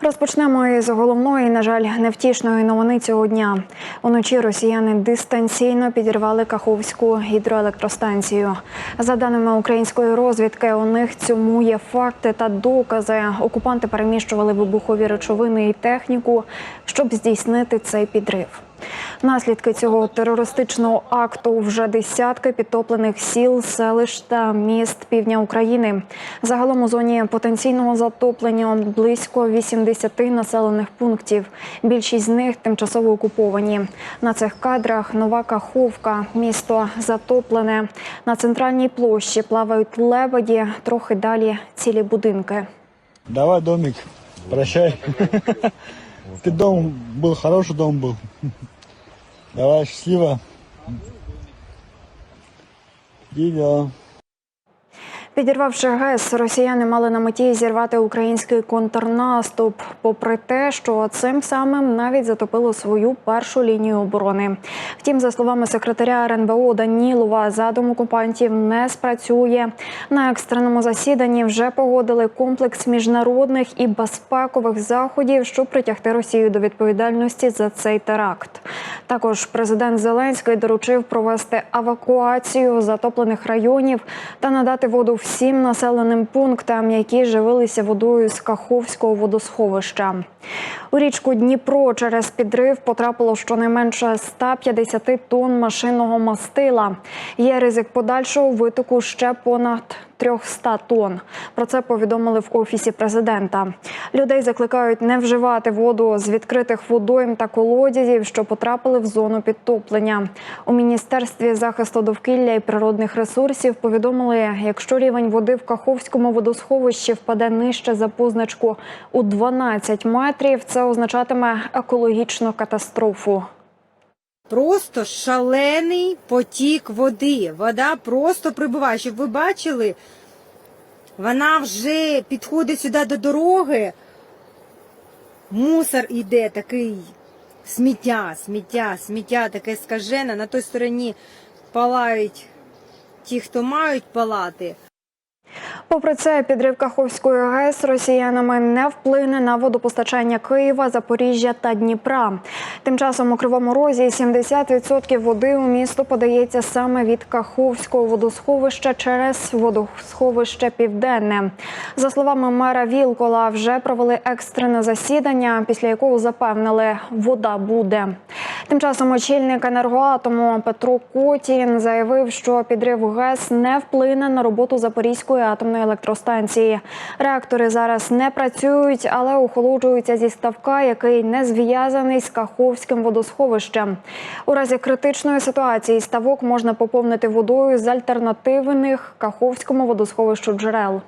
Розпочнемо із головної, на жаль, невтішної новини цього дня. Уночі росіяни дистанційно підірвали Каховську гідроелектростанцію. За даними української розвідки, у них цьому є факти та докази. Окупанти переміщували вибухові речовини і техніку, щоб здійснити цей підрив. Наслідки цього терористичного акту вже десятки підтоплених сіл, селищ та міст півдня України. Загалом у зоні потенційного затоплення близько 80 населених пунктів. Більшість з них тимчасово окуповані. На цих кадрах нова Каховка, місто затоплене. На центральній площі плавають лебеді, трохи далі цілі будинки. Давай, домик, прощай. Ты дом был, хороший дом был. Давай, счастливо. Видео. Підірвавши ГЕС, росіяни мали на меті зірвати український контрнаступ, попри те, що цим самим навіть затопило свою першу лінію оборони. Втім, за словами секретаря РНБО Данілова, задум окупантів не спрацює. На екстреному засіданні вже погодили комплекс міжнародних і безпекових заходів, щоб притягти Росію до відповідальності за цей теракт. Також президент Зеленський доручив провести евакуацію затоплених районів та надати воду всім населеним пунктам, які живилися водою з Каховського водосховища. У річку Дніпро через підрив потрапило щонайменше 150 тонн машинного мастила. Є ризик подальшого витоку ще понад 300 тонн. Про це повідомили в офісі президента. Людей закликають не вживати воду з відкритих водойм та колодязів, що потрапили в зону підтоплення. У міністерстві захисту довкілля і природних ресурсів повідомили, якщо рівень води в Каховському водосховищі впаде нижче за позначку у 12 метрів, це означатиме екологічну катастрофу. Просто шалений потік води. Вода просто прибуває. Щоб ви бачили, вона вже підходить сюди до дороги. Мусор іде такий сміття, сміття, сміття таке скажене. На той стороні палають ті, хто мають палати. Попри це, підрив Каховської ГЕС росіянами не вплине на водопостачання Києва, Запоріжжя та Дніпра. Тим часом у Кривому Розі 70% води у місто подається саме від Каховського водосховища через водосховище Південне. За словами мера Вілкола, вже провели екстрене засідання, після якого запевнили, вода буде. Тим часом очільник енергоатому Петро Котін заявив, що підрив ГЕС не вплине на роботу Запорізької атомної електростанції. Реактори зараз не працюють, але охолоджуються зі ставка, який не зв'язаний з Каховським водосховищем. У разі критичної ситуації ставок можна поповнити водою з альтернативних Каховському водосховищу джерел.